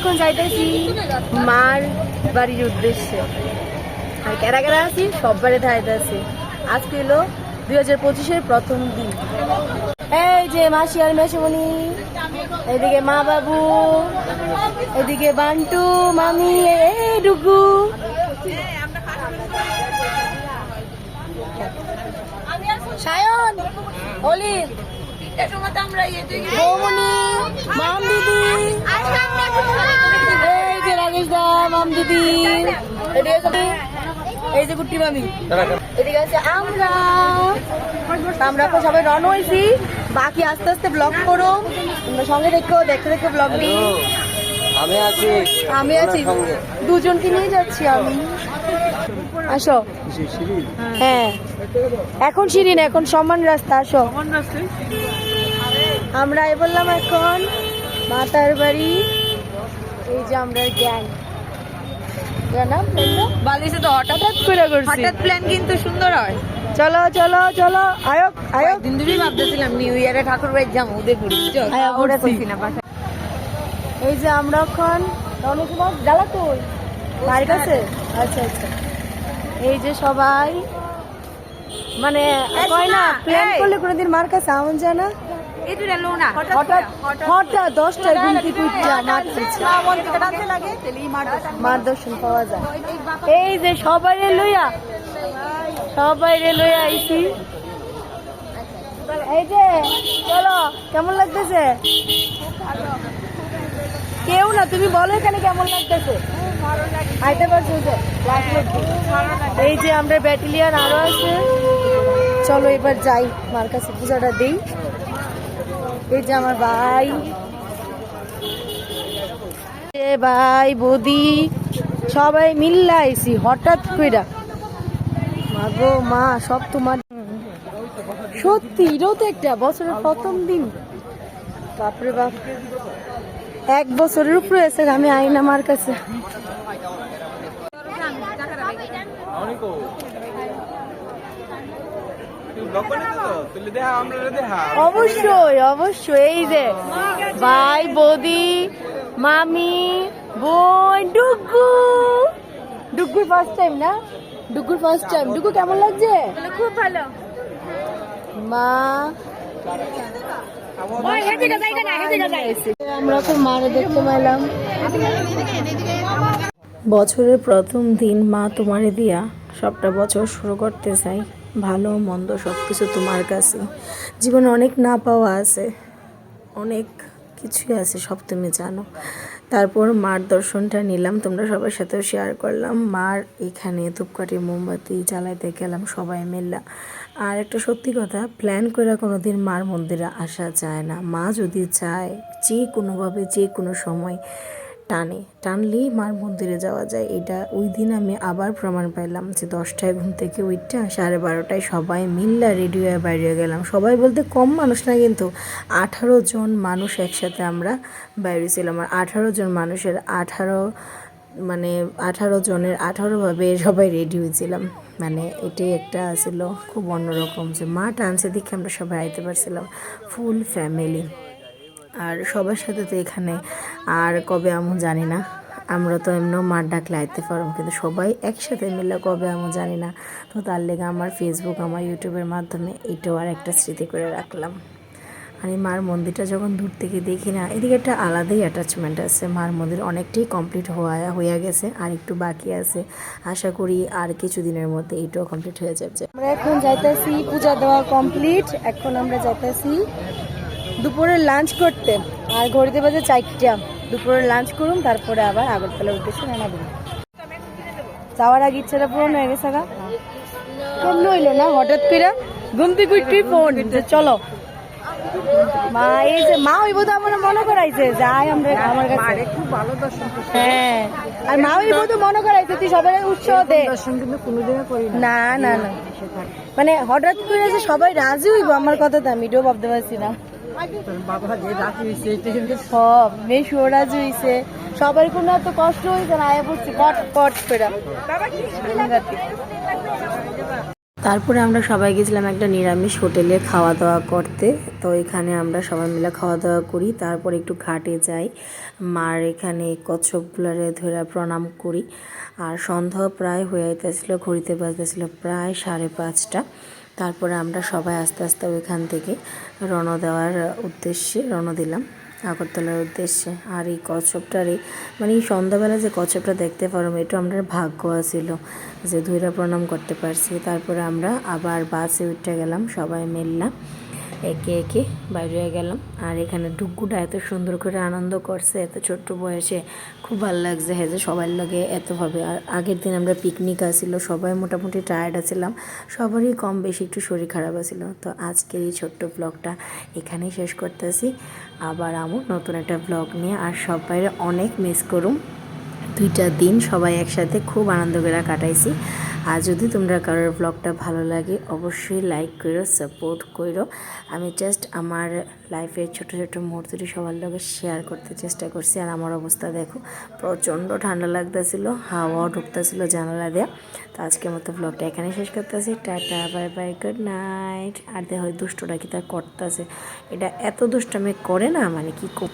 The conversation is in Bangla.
এখন যাইতেছি মার বাড়ির উদ্দেশ্যে। আর কেরা কেরা আছি সব বাড়িতে আইতেছি আজকে হলো দুই হাজার পঁচিশের প্রথম দিন। এই যে মাসি আর মেসমণি এদিকে মা বাবু, এদিকে বান্টু, মামি, এই ডুগু। সায়ন বৌমনি মাম দিদি। এই যে রাকেশ দা মাম দিদি। এই যে গুট্টি মামি। এদিকে আছে আমরা। আমরা এখন সবাই রন হয়েছি। বাকি আস্তে আস্তে ব্লগ করো। তোমরা সঙ্গে দেখো দেখতে দেখো ব্লগটি আমি আছি। আমি আছি। দুজনকে নিয়ে যাচ্ছি আমি। আসো। হ্যাঁ। এখন সিঁড়ি না এখন সমান রাস্তা আসো। আমরা এ বললাম এখন মাতার বাড়ি। এই যে আমরা গ্যাং জানাম বালিশে তো হঠাৎ করে করছি। হঠাৎ প্ল্যান কিন্তু সুন্দর হয়। চলো চলো চলো আয়ক আয়ক। দিন ধরেই ভাবতেছিলাম নিউ ইয়ারে ঠাকুর বাড়ি যাব উদয়পুর ওরা করছি। না এই যে আমরা এখন রনি কুমার জ্বালা কই মার কাছে? আচ্ছা আচ্ছা। এই যে সবাই। মানে কয় না প্ল্যান করলে কোনোদিন মার কাছে আমন যায় না। হঠাৎ হঠাৎ দর্শন পাওয়া যায়। এই যে সবাই লইয়া সবাই লইয়া আইছি। এই যে চলো কেমন লাগতেছে? কেউ না তুমি বলো এখানে কেমন লাগতেছে? আইতে পারছ তো এই যে আমরা ব্যাটালিয়ান আরও আছে। চলো এবার যাই মার কাছে পূজাটা দিই। এই যে আমার ভাই। ভাই, বৌদি, সবাই মিল্লা আইসি হঠাৎ কইরা। মা গো মা, সব তোমার সত্যি এটাও তো একটা বছরের প্রথম দিন। বাপরে বাপ। এক বছরের উপরে এসে আমি আই না মার কাছে অবশ্যই অবশ্যই এই যে ভাই বৌদি মামি বোন ডুগু। ডুগুর ফার্স্ট টাইম না? ডুগুর ফার্স্ট টাইম ডুগু কেমন লাগছে? খুব ভালো। মা। আমরা তো মারে দেখতে পেলাম। বছরের প্রথম দিন মা তোমারে দিয়া সবটা বছর শুরু করতে চাই। ভালো, মন্দ সব কিছু তোমার কাছে। জীবনে অনেক না পাওয়া আছে, অনেক কিছুই আছে, সব তুমি জানো। তারপর মার দর্শনটা নিলাম, তোমরা সবার সাথেও শেয়ার করলাম। মার এখানে ধূপকাঠি, মোমবাতি জ্বালাইতে গেলাম, সবাই মিললা। আর একটা সত্যি কথা প্ল্যান করে কোনো দিন মার মন্দিরে আসা যায় না। মা যদি চায় যে কোনোভাবে যে কোনো সময় টানে, টানলেই মার মন্দিরে যাওয়া যায়। এটা ওই দিন আমি আবার প্রমাণ পাইলাম যে দশটায় ঘুম থেকে ওইটা সাড়ে বারোটায় সবাই মিল্লা রেডি হয়ে বাইরে গেলাম। সবাই বলতে কম মানুষ না কিন্তু আঠারো জন মানুষ একসাথে আমরা বাইরে ছিলাম। আর আঠারো জন মানুষের আঠারো মানে আঠারো জনের আঠারোভাবে সবাই রেডি হয়েছিলাম মানে এটাই একটা ছিল খুব অন্যরকম যে মা টানছে দেখে আমরা সবাই আইতে পারছিলাম। Full family. আর সবার সাথে তো এখানে আর কবে আমি জানি না। আমরা তো এমনিও মার ডাকলে আইতে পারব, কিন্তু সবাই একসাথে মিলে কবে আমি জানি না। তো তার লেগে আমার ফেসবুক আমার ইউটিউবের মাধ্যমে এটাও আর একটা স্মৃতি করে রাখলাম। আর এই মার মন্দিরটা যখন দূর থেকে দেখি না, এদিকে একটা আলাদাই অ্যাটাচমেন্ট আছে। মার মন্দির অনেকটাই কমপ্লিট হওয়া হয়ে গেছে, আর একটু বাকি আছে। আশা করি আর কিছুদিনের মধ্যে এটাও কমপ্লিট হয়ে যাবে। আমরা এখন যাইতেছি, পূজা দেওয়া কমপ্লিট এখন আমরা যাইতেছি দুপুরে লাঞ্চ করতে। আর ঘড়িতে বাজে চারটা। দুপুরে লাঞ্চ করুন তারপরে আবার আগরতলা উদ্দেশ্যে দেবো। যাওয়ার আগে ইচ্ছাটা পূরণ হয়ে গেছে গা। কেমন হইল না? হঠাৎ করে ঘুমতি কুইটি ফোন যে চলো। মা এই যে মা ওই বোধ আমার মনে করাইছে যাই আমরা আমার কাছে। খুব ভালো দর্শন হ্যাঁ। আর মা ওই বোধ মনে করাইছে তুই সবাই উৎসাহ দে। দর্শন কিন্তু কোনোদিনও করি না। না না মানে হঠাৎ করে যে সবাই রাজি হইব আমার কথা তো আমি এটাও ভাবতে পারছি না। বাবা যে রাখি হয়েছে সব হইছে। সবার কোনো এত কষ্ট হয়েছে না আয়া পড়ছি পট করে তারপরে আমরা সবাই গেছিলাম একটা নিরামিষ হোটেলে খাওয়া দাওয়া করতে। তো এখানে আমরা সবাই মিলে খাওয়া দাওয়া করি। তারপর একটু ঘাটে যাই। মার এখানে কচ্ছপগুলারে ধরে প্রণাম করি। আর সন্ধ্যা প্রায় হয়ে আইতেছিল ঘড়িতে বাজতেছিল প্রায় সাড়ে পাঁচটা। তারপরে আমরা সবাই আস্তে আস্তে ওইখান থেকে রণ দেওয়ার উদ্দেশ্যে রণ দিলাম। আগরতলার উদ্দেশ্যে। আর এই কচ্ছপটার এই মানে এই সন্ধ্যাবেলা যে কচ্ছপটা দেখতে পারলাম এটা আমরা ভাগ্য ছিল যে ধৈরা প্রণাম করতে পারছি। তারপরে আমরা আবার বাসে উঠে গেলাম সবাই মিললাম একে একে বাইরে গেলাম। আর এখানে ডুগুটা এত সুন্দর করে আনন্দ করছে, এত ছোট্ট বয়সে। খুব ভালো লাগছে হ্যাঁ যে সবার লাগে এতভাবে। আর আগের দিন আমরা পিকনিক আসছিল সবাই মোটামুটি টায়ার্ড আছিলাম। সবারই কম বেশি একটু শরীর খারাপ আছিল। তো আজকের এই ছোট্ট ব্লগটা এখানেই শেষ করতেছি। আবার আমার নতুন একটা ব্লগ নিয়ে, আর সবাই অনেক মিস করুম। দুইটা দিন সবাই একসাথে খুব আনন্দ করে কাটাইছি। আর যদি তোমরা কারোর ব্লগটা ভালো লাগে, অবশ্যই লাইক করো সাপোর্ট করো। আমি জাস্ট আমার লাইফের ছোট ছোট মুহূর্তটি সবার লগে শেয়ার করতে চেষ্টা করছি। আর আমার অবস্থা দেখো, প্রচণ্ড ঠান্ডা লাগতেছিল, হাওয়াও ঢুকতেছিল জানালা দেয়া। তো আজকের মতো ব্লগটা এখানে শেষ করতেছি। Tata bye bye good night আর দেখো দুষ্টটা কি তার করতেছে? এটা এত দুষ্টামি করে না মানে কো-